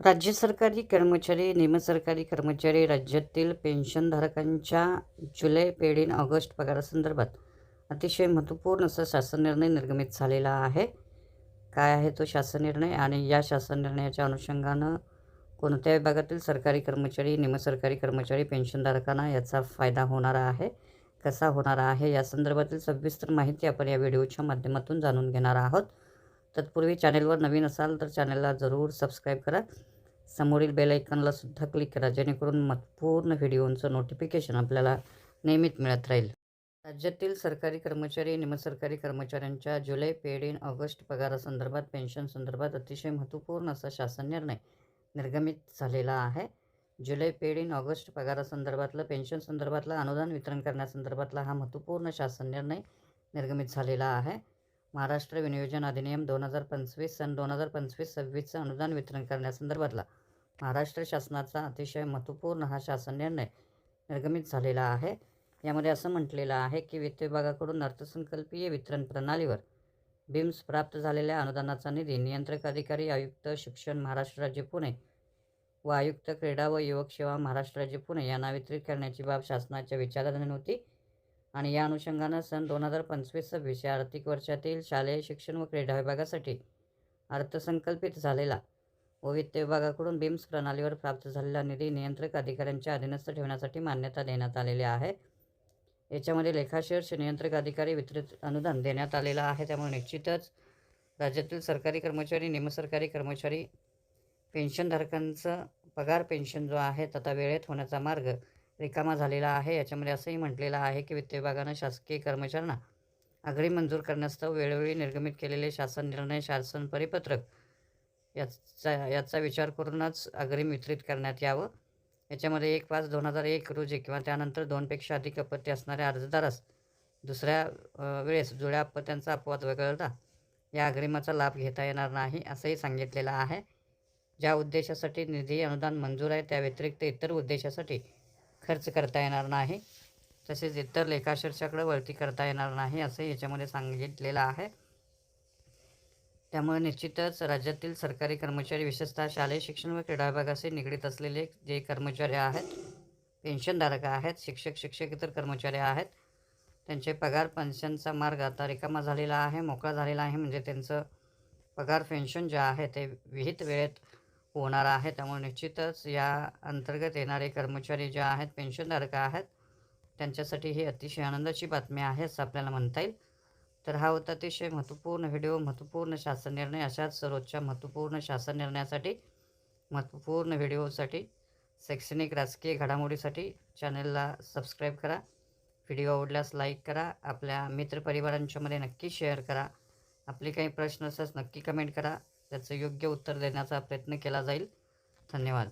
राज्य सरकारी कर्मचारी निमसरकारी कर्मचारी राज्यातील पेन्शनधारकांच्या जुलै पेढीन ऑगस्ट पगारासंदर्भात अतिशय महत्त्वपूर्ण असा शासन निर्णय निर्गमित झालेला आहे. काय आहे तो शासन निर्णय? आणि या शासन निर्णयाच्या अनुषंगानं कोणत्या विभागातील सरकारी कर्मचारी निमसरकारी कर्मचारी पेन्शनधारकांना याचा फायदा होणार आहे कसा होणार आहे? या संदर्भातील सविस्तर माहिती आपण या व्हिडिओच्या माध्यमातून जाणून घेणार आहोत. तत्पूर्वी चॅनेलवर नवीन असाल तर चॅनलला जरूर सबस्क्राईब करा. समोरील बेल आयकॉनला सुद्धा क्लिक करा जेणेकरून पूर्ण व्हिडिओंचं नोटिफिकेशन आपल्याला नेहमीच मिळत राहील. राज्यातील सरकारी कर्मचारी निमसरकारी कर्मचाऱ्यांच्या जुलै पेड इन ऑगस्ट पगारासंदर्भात पेन्शन संदर्भात अतिशय महत्त्वपूर्ण असा शासन निर्णय निर्गमित झालेला आहे. जुलै पेड इन ऑगस्ट पगारासंदर्भातलं पेन्शन संदर्भातलं अनुदान वितरण करण्यासंदर्भातला हा महत्त्वपूर्ण शासन निर्णय निर्गमित झालेला आहे. महाराष्ट्र विनियोजन अधिनियम दोन हजार पंचवीस सन दोन हजार पंचवीस सव्वीसचं अनुदान वितरण करण्यासंदर्भातला. महाराष्ट्र शासनाचा अतिशय महत्त्वपूर्ण हा शासन निर्णय निर्गमित झालेला आहे. यामध्ये असं म्हटलेलं आहे की वित्त विभागाकडून अर्थसंकल्पीय वितरण प्रणालीवर बिम्स प्राप्त झालेल्या अनुदानाचा निधी नियंत्रक अधिकारी आयुक्त शिक्षण महाराष्ट्र राज्य पुणे व आयुक्त क्रीडा व युवक सेवा महाराष्ट्र राज्य पुणे यांना वितरित करण्याची बाब शासनाच्या विचाराधीन होती. आणि या अनुषंगानं सन दोन हजार पंचवीस सव्वीस या आर्थिक वर्षातील शालेय शिक्षण व क्रीडा विभागासाठी अर्थसंकल्पित झालेला व वित्त विभागाकडून बिम्स प्रणालीवर प्राप्त झालेला निधी नियंत्रक अधिकाऱ्यांच्या अधीनस्थ ठेवण्यासाठी मान्यता देण्यात आलेली आहे. याच्यामध्ये लेखाशीर्ष नियंत्रक अधिकारी वितरित अनुदान देण्यात आलेलं आहे. त्यामुळे निश्चितच राज्यातील सरकारी कर्मचारी निमसरकारी कर्मचारी पेन्शनधारकांचं पगार पेन्शन जो आहे तथा वेळेत होण्याचा मार्ग रिकामा झालेला आहे. याच्यामध्ये असंही म्हटलेलं आहे की वित्त विभागानं शासकीय कर्मचाऱ्यांना आघाडी मंजूर करण्यास्तव वेळोवेळी निर्गमित केलेले शासन निर्णय शासन परिपत्रक याचा याचा विचार करूनच अग्रिम वितरित करण्यात यावं. याच्यामध्ये एक पाच दोन हजार एक रोजी किंवा त्यानंतर दोनपेक्षा अधिक अपत्य असणाऱ्या अर्जदारास दुसऱ्या वेळेस जुळ्या अपत्यांचा अपवाद वगळता या अग्रिमाचा लाभ घेता येणार नाही असंही सांगितलेलं आहे. ज्या उद्देशासाठी निधी अनुदान मंजूर आहे त्या व्यतिरिक्त इतर उद्देशासाठी खर्च करता येणार नाही. तसेच इतर लेखाशीर्षाकडे वळती करता येणार नाही असं याच्यामध्ये सांगितलेलं आहे. त्यामुळे निश्चितच राज्यातील सरकारी कर्मचारी विशेषतः शालेय शिक्षण व क्रीडा विभागाशी निगडीत असलेले जे कर्मचारी आहेत पेन्शनधारक आहेत शिक्षक शिक्षक इतर कर्मचारी आहेत त्यांचे पगार पेन्शनचा मार्ग आता रिकामा झालेला आहे मोकळा झालेला आहे. म्हणजे त्यांचं पगार पेन्शन जे आहे ते विहित वेळेत होणार आहे. त्यामुळे निश्चितच या अंतर्गत येणारे कर्मचारी जे आहेत पेन्शनधारक आहेत त्यांच्यासाठी ही अतिशय आनंदाची बातमी आहे असं आपल्याला म्हणता येईल. तर हा होता अतिशय महत्त्वपूर्ण व्हिडिओ महत्त्वपूर्ण शासन निर्णय. अशाच सर्वोच्च महत्त्वपूर्ण शासन निर्णयासाठी महत्त्वपूर्ण व्हिडिओसाठी शैक्षणिक राजकीय घडामोडीसाठी चॅनलला सबस्क्राईब करा. व्हिडिओ आवडल्यास लाईक करा. आपल्या मित्रपरिवारांच्यामध्ये नक्की शेअर करा. आपले काही प्रश्न असल्यास नक्की कमेंट करा. त्याचं योग्य उत्तर देण्याचा प्रयत्न केला जाईल. धन्यवाद.